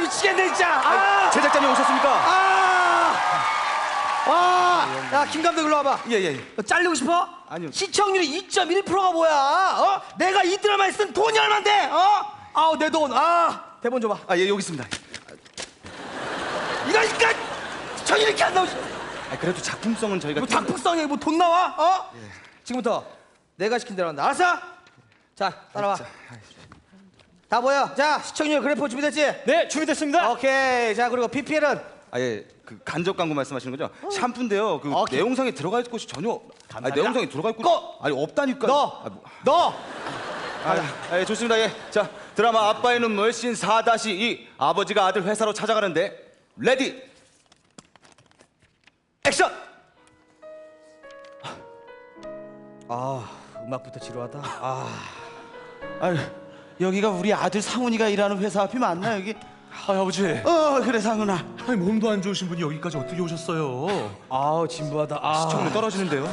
미치겠네 진짜. 아, 제작자님 오셨습니까? 아, 아, 야, 김 감독 일로 와봐. 예, 예. 너 잘리고 싶어? 아니요. 시청률이 2.1%가 뭐야? 어? 내가 이 드라마에 쓴 돈이 얼만데? 어? 아우 내 돈. 아, 대본 줘봐. 아, 예, 여기 있습니다. 이러니까 시청률 이렇게 안 나오지. 아, 그래도 작품성은 저희가 뭐 좀- 작품성이 뭐돈 나와? 어? 지금부터 내가 시킨 대로 한다. 알았어? 자, 따라와. 다 보여. 자, 시청률 그래프 준비됐지? 네, 준비됐습니다. 오케이. 자, 그리고 PPL은 아, 예. 그 간접 광고 말씀하시는 거죠? 샴푸인데요. 그 오케이. 내용상에 들어갈 곳이 전혀 아니, 내용상에 들어갈 곳이 꺼! 아니 없다니까. 너, 아, 뭐- 너. 아, 아, 예, 좋습니다. 예. 자, 드라마 아빠의 눈물 씬 4-2 아버지가 아들 회사로 찾아가는데 레디 액션! 아, 음악부터 지루하다. 아, 아유, 여기가 우리 아들 상훈이가 일하는 회사 앞이 맞나 여기? 아, 아버지. 어 그래 상훈아. 아니, 몸도 안 좋으신 분이 여기까지 어떻게 오셨어요? 아우 진부하다. 아, 시청률 떨어지는데요.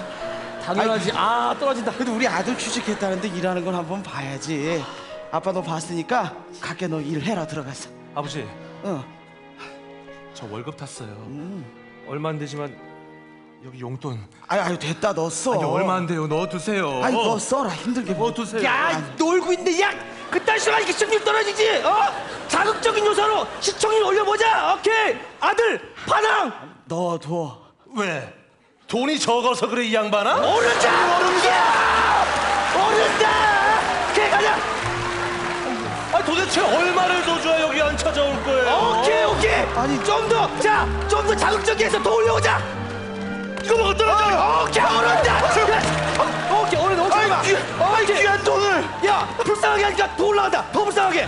당연하지. 아, 떨어진다. 그래도 우리 아들 취직했다는데 일하는 건 한번 봐야지. 아빠 너 봤으니까 갈게 너 일해라 들어가서. 아버지, 어. 저 월급 탔어요. 얼마 안 되지만 여기 용돈. 아유 아유 됐다 너 써. 아니, 얼마 안 돼요. 넣어 두세요. 아니 너 써라 힘들게. 넣어 두세요. 야, 놀고 있는데 야, 그딴 식으로 하니까 시청률 떨어지지. 어? 자극적인 요소로 시청률 올려보자. 오케이. 아들, 파랑. 너 둬. 왜? 돈이 적어서 그래 이 양반아? 오른다. 오른다. 오른다. 오케이 가자. 아, 도대체 얼마를 더 줘야 여기 안 찾아올 거예요? 오케이 오케이. 아니 좀 더. 자, 좀 더 자극적이게 해서 더 올려보자. 이거 뭐 어떡하죠? 어, 오케이 오케이 오른다. 하니까 더 올라간다. 더 불쌍하게.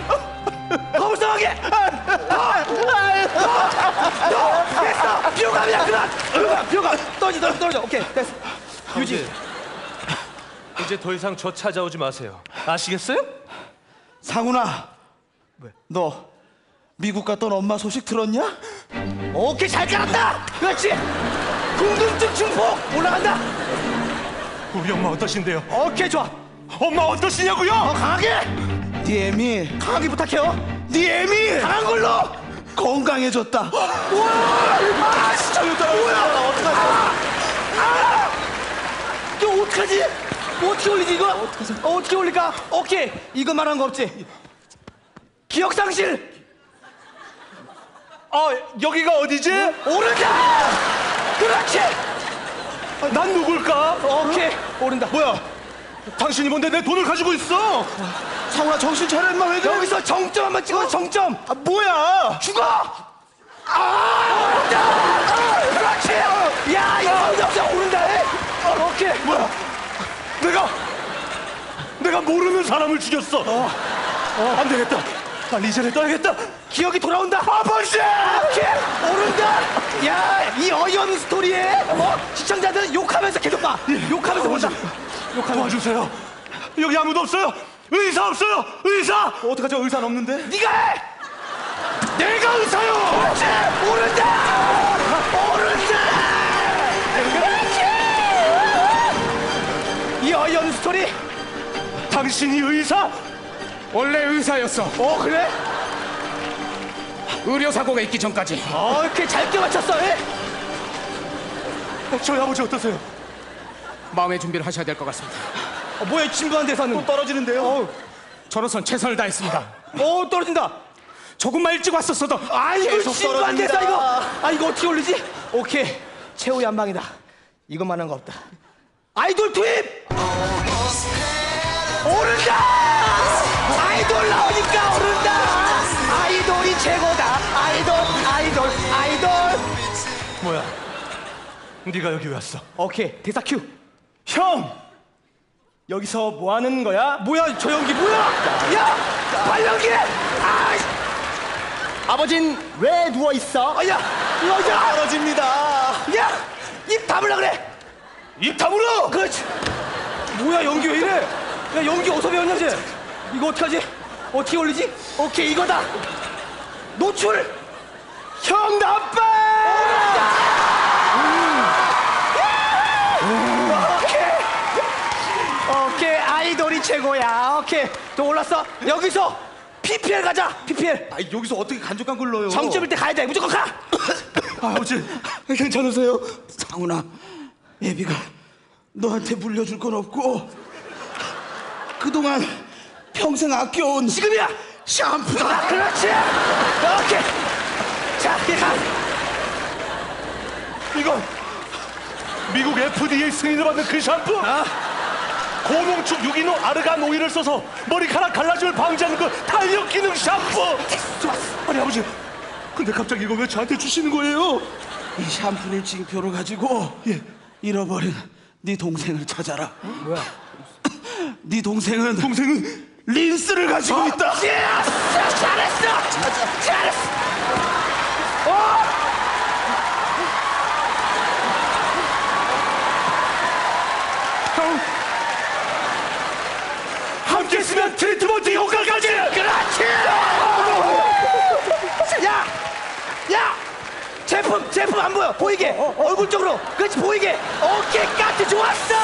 더 불쌍하게. 더. 더. 됐어. 비호감이야 그만. 비호감. 비호감. 떨어져 떨어져 떨어져. 오케이 됐어. 유지. 이제 더 이상 저 찾아오지 마세요. 아시겠어요? 상훈아. 너 미국 갔던 엄마 소식 들었냐? 오케이 잘 깔았다. 그렇지. 궁금증 증폭 올라간다. 우리 엄마 어떠신데요? 오케이 좋아. 엄마 어떠시냐고요? 더 강하게. 네 애미 강하게 부탁해요. 네 애미 강한 걸로. 건강해졌다. 우와. 아 진짜 뭐야? 어떡하지? 아. 이거 어떡하지? 뭐 어떻게 올리지 이거? 어, 어떻게 올릴까? 오케이 이거 말한 거 없지? 기억 상실 아, 여기가 어디지? 오른다. 그렇지. 난 누굴까? 오케이 오른다. 뭐야? 당신이 뭔데 내 돈을 가지고 있어? 상훈아 정신 차려 임마 왜 그래? 여기서 정점 한번 찍어 정점. 아 뭐야? 죽어! 아! 오른다! 아, 그렇지! 야, 이거 여기서 오른다! 에? 어, 오케이. 뭐야? 내가 내가 모르는 사람을 죽였어. 안 되겠다. 빨리 이전에 떠야겠다. 기억이 돌아온다! 아버지! 오케이! 오른다! 야, 이 어이없는 스토리에, 어? 시청자들은 욕하면서 계속 봐! 욕하면서 본다! 도와주세요. 여기 아무도 없어요. 의사 없어요. 의사. 어떡하죠? 의사는 없는데? 네가 해! 내가 의사요! 그렇지! 오른다! 오른다! 이 어이없는 스토리! 당신이 의사? 원래 의사였어. 어, 그래? 의료 사고가 있기 전까지. 어, 이렇게 잘게 맞췄어, 에? 어, 저희 아버지 어떠세요? 마음의 준비를 하셔야 될 것 같습니다. 어, 뭐야, 진부한 대사는. 떨어지는데요. 저로선 최선을 다했습니다. 어, 떨어진다. 조금만 일찍 왔었어도 아, 이거 계속 진부한 떨어집니다. 대사, 이거. 아, 이거 어떻게 올리지? 오케이. 최후의 한 방이다. 이것만한 거 없다. 아이돌 투입! 오른다! 아이돌 나오니까 오른다! 아이돌이 최고다. 아이돌, 아이돌, 아이돌. 뭐야? 네가 여기 왜 왔어? 오케이, 대사 큐. 형! 여기서 뭐 하는 거야? 뭐야, 저 연기 뭐야? 야! 발연기! 아! 아버진 왜 누워 있어? 아, 야! 여자! 떨어집니다. 야! 입 다물라 그래! 입 다물어! 그렇지. 뭐야 연기 왜 이래? 야 연기 어디서 배웠냐 쟤? 이거 어떡하지? 어떻게 올리지? 오케이 이거다. 노출. 형 나빠. 오케 이. 최고야. 오케이 또 올랐어. 여기서 PPL 가자 PPL 아 여기서 어떻게 간접간 걸러요? 정점일 때 가야 돼 무조건 가 아버지 괜찮으세요? 상훈아, 예비가 너한테 물려줄 건 없고 그동안 평생 아껴온 지금이야 샴푸다. 그렇지 오케이 자 이제 가 이거 미국 FDA 승인을 받는 그 샴푸 고농축 유기농 아르간 오일을 써서 머리카락 갈라짐을 방지하는 그 탄력 기능 샴푸 아니 아버지 근데 갑자기 이거 왜 저한테 주시는 거예요? 이 샴푸를 징표로 가지고 예. 잃어버린 네 동생을 찾아라. 뭐야? 네 동생은 동생은 린스를 가지고 있다. 예스 잘했어 잘했어 함께 트리트먼트 효과까지! 그렇지! 야! 야! 제품 제품 안 보여. 보이게. 얼굴 쪽으로. 그렇지 보이게. 어깨까지 좋았어